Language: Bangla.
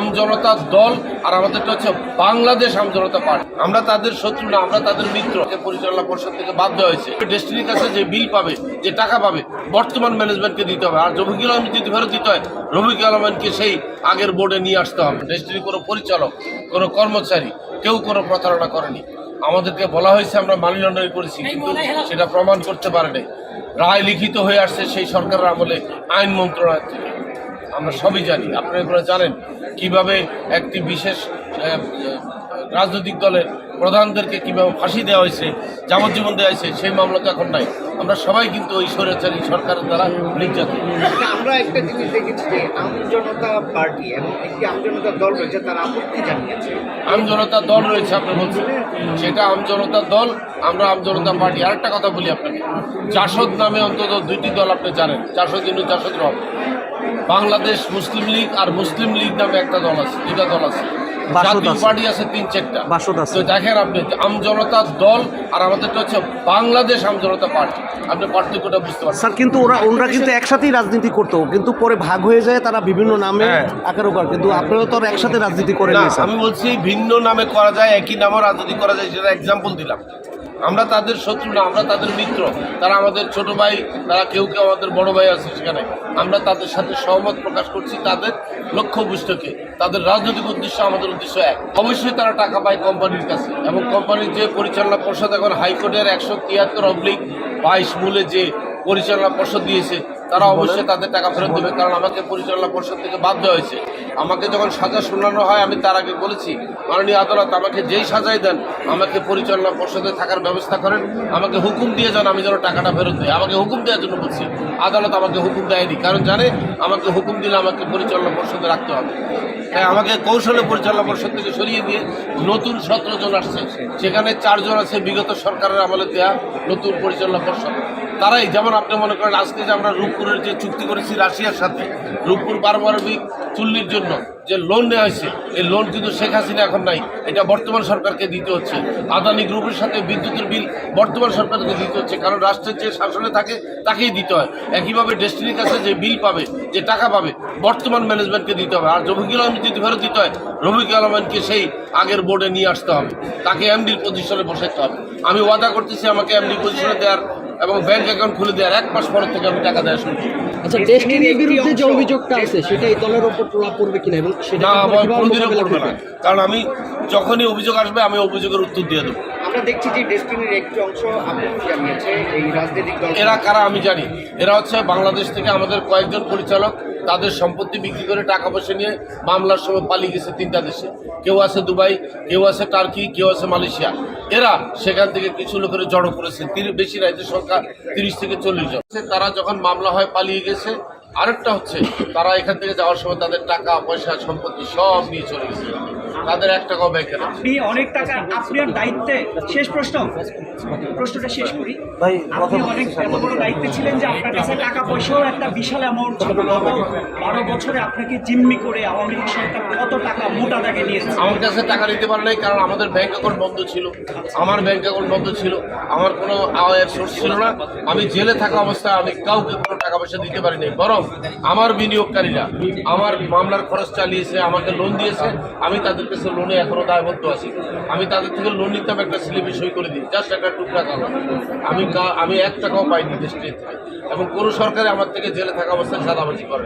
আম জনতার দল আর আমাদেরটা হচ্ছে বাংলাদেশ আম জনতা পার্টি। আমরা তাদের শত্রু না আমরা তাদের মিত্র। যে পরিচালনা পরিষদ থেকে বাধ্য হয়েছে। ডেস্টিনির কাছে যে বিল পাবে যে টাকা পাবে বর্তমান ম্যানেজমেন্টকে দিতে হবে। আর রফিকুল আলম যদি ফেরত দিতে হয় রফিকুল আলমকে সেই আগের বোর্ডে নিয়ে আসতে হবে। ডেস্টিনি কোনো পরিচালক কোনো কর্মচারী কেউ কোনো প্রতারণা করেনি। আমাদেরকে বলা হয়েছে আমরা মানি লন্ডারিং করেছি কিন্তু সেটা প্রমাণ করতে পারেনি। রায় লিখিত হয়ে আসছে সেই সরকারের আমলে আইন মন্ত্রণালয় থেকে। আমরা সবই জানি। আপনারা জানেন। কীভাবে একটি বিশেষ রাজনৈতিক দলের প্রধানদেরকে কীভাবে ফাঁসি দেওয়া হয়েছে যাবজ্জীবন দেওয়া হয়েছে সেই মামলা তো এখন নাই। আমরা সবাই কিন্তু ওই স্বৈরাচারী সরকারের দ্বারা নির্যাতিত। আচ্ছা, আমরা একটা জিনিস দেখেছি যে আম জনতা পার্টি এবং একটি আম জনতা দল রয়েছে তারা আপত্তি জানিয়েছে। আম জনতা দল রয়েছে আপনি বলছেন। সেটা আম জনতা দল আমরা আম জনতা পার্টি। আরেকটা কথা বলি আপনাকে। জাসদ নামে অন্তত দুইটি দল আপনি জানেন। জাসদ ইনু জাসদ রব। বাংলাদেশ মুসলিম লীগ আর মুসলিম লীগ নামে একটা দল আছে দুটা দল আছে। জাতীয় পার্টি আছে তিন চারটা। বাসদ আছে। তো দেখেন আপনি আম জনতার দল আর আমাদেরটা হচ্ছে বাংলাদেশ আম জনতা পার্টি। আপনি পার্থক্যটা বুঝতে পারছেন। স্যার কিন্তু ওরা ওরা কিন্তু একসাথেই রাজনীতি করতো। কিন্তু পরে ভাগ হয়ে যায় তারা বিভিন্ন নামে হ্যাঁ। আকার ওকার কিন্তু আপনারা তো একসাথে রাজনীতি করে না আমি বলছি ভিন্ন নামে করা যায় একই নামে রাজনীতি করা যায় সেটা এক্সাম্পল দিলাম। আমরা তাদের শত্রু না আমরা তাদের মিত্র। তারা আমাদের ছোট ভাই তারা কেউ কেউ আমাদের বড় ভাই আছে সেখানে। আমরা তাদের সাথে সহমত প্রকাশ করছি তাদের লক্ষ্য বুঝতে তাদের রাজনৈতিক উদ্দেশ্য আমাদের উদ্দেশ্য এক। অবশ্যই তারা টাকা পায় কোম্পানির কাছে এবং কোম্পানির যে পরিচালনা পর্ষদ এখন হাইকোর্টের একশো তিয়াত্তর অবলিক বাইশ মূলে যে পরিচালনা পর্ষদ দিয়েছে তারা অবশ্যই তাদের টাকা ফেরত দেবে। কারণ আমাকে পরিচালনা পর্ষদ থেকে বাধ্য হয়েছে। আমাকে যখন সাজা শোনানো হয়, আমি তার আগে বলেছি, মাননীয় আদালত আমাকে যেই সাজাই দেন, আমাকে পরিচালনা পর্ষদে থাকার ব্যবস্থা করেন, আমাকে হুকুম দিয়ে যান, আমি যেন টাকাটা ফেরত দিই। আমাকে হুকুম দেওয়ার জন্য বলছি, আদালত আমাকে হুকুম দেয়নি। কারণ জানে, আমাকে হুকুম দিলে আমাকে পরিচালনা পর্ষদে রাখতে হবে। তাই আমাকে কৌশলে পরিচালনা পরিষদ থেকে সরিয়ে দিয়ে নতুন সতেরো জন আসছে। সেখানে চারজন আছে বিগত সরকারের আমলে দেয়া নতুন পরিচালনা পর্ষদ। তারাই, যেমন আপনি মনে করেন, আজকে যে আমরা রূপপুরের যে চুক্তি করেছি রাশিয়ার সাথে, রূপপুর পারমাণবিক চুল্লির জন্য যে লোন নেওয়া হয়েছে, এই লোন কিন্তু শেখ হাসিনা এখন নাই। এটা বর্তমান সরকারকে দিতে হচ্ছে। আদানি গ্রুপের সাথে বিদ্যুতের বিল বর্তমান সরকারকে দিতে হচ্ছে, কারণ রাষ্ট্রের যে শাসনে থাকে, তাকেই দিতে হয়। একইভাবে ডেস্টিনির কাছে যে বিল পাবে, যে টাকা পাবে, বর্তমান ম্যানেজমেন্টকে দিতে হবে। আর রফিকুল আলম যদি ফেরত দিতে হয়, রফিকুল আলমকে সেই আগের বোর্ডে নিয়ে আসতে হবে। তাকে এমডির পজিশনে বসাতে হবে। আমি ওয়াদা করতেছি, আমাকে এমডি পজিশনে দেওয়ার এবং ব্যাংক অ্যাকাউন্ট খুলে দেওয়ার এক মাস পর থেকে আমি টাকা দেওয়া শুরু করব। আচ্ছা ডেস্টিনির বিরুদ্ধে যে অভিযোগটা আছে সেটা এই দলের উপর প্রভাব পড়বে কিনা এবং সেটা আমার কোনোদিনও পড়বে করবে না কারণ আমি যখনই অভিযোগ আসবে আমি অভিযোগের উত্তর দিয়ে দেবো। আমরা দেখছি যে ডেস্টিনির একটি অংশ জানিয়েছে এই রাজনৈতিক দল এরা কারা আমি জানি। এরা হচ্ছে বাংলাদেশ থেকে আমাদের কয়েকজন পরিচালক তাদের সম্পত্তি বিক্রি করে টাকা পয়সা নিয়ে মামলার সময় পালিয়ে গেছে তিনটা দেশে। কেউ আছে দুবাই, কেউ আছে টার্কি, কেউ আছে মালয়েশিয়া। এরা সেখান থেকে কিছু লোকের জড়ো করেছে। বেশি রাজ্যের সংখ্যা তিরিশ থেকে চল্লিশ জন। তারা যখন মামলা হয়, পালিয়ে গেছে, আরেকটা হচ্ছে তারা এখান থেকে যাওয়ার সময় তাদের টাকা, পয়সা, সম্পত্তি সব নিয়ে চলে গেছে। তাদের এক টাকাও ব্যাংকে আপনি অনেক টাকা আপনার দায়িত্বে শেষ প্রশ্ন। প্রশ্নটা শেষ করি। ভাই, আপনি অনেক এত বড় দায়িত্বে ছিলেন যে আপনার কাছে টাকা পয়সাও একটা বিশাল অ্যামাউন্ট ছিল। গত বারো বছরে আপনাকে জিম্মি করে আওয়ামী লীগ সরকার কত টাকা মোটা দাগে নিয়েছে। আমার কাছে টাকা নিতে পারে নাই কারণ আমাদের ব্যাংক অ্যাকাউন্ট বন্ধ ছিল। আমার ব্যাংক অ্যাকাউন্ট বন্ধ ছিল। আমার কোনো আয়ের সোর্স ছিল না। আমি জেলে থাকা অবস্থায় আমি কাউকে কোনো টাকা পয়সা দিতে পারি নাই বরং আমার বিনিয়োগকারীরা আমার মামলার খরচ চালিয়েছে, আমাকে লোন দিয়েছে, আমি তাদের কাছে লোনে এখনও দায়বদ্ধ আছি। আমি তাদের থেকে লোন নিতাম একটা স্লিপে সই করে দিই জাস্ট একটা টুকরা কাগজ আমি আমি এক টাকাও পাইনি দেশটির এবং কোনো সরকারে আমার থেকে জেলে থাকা অবস্থায় সাদাবাজি করে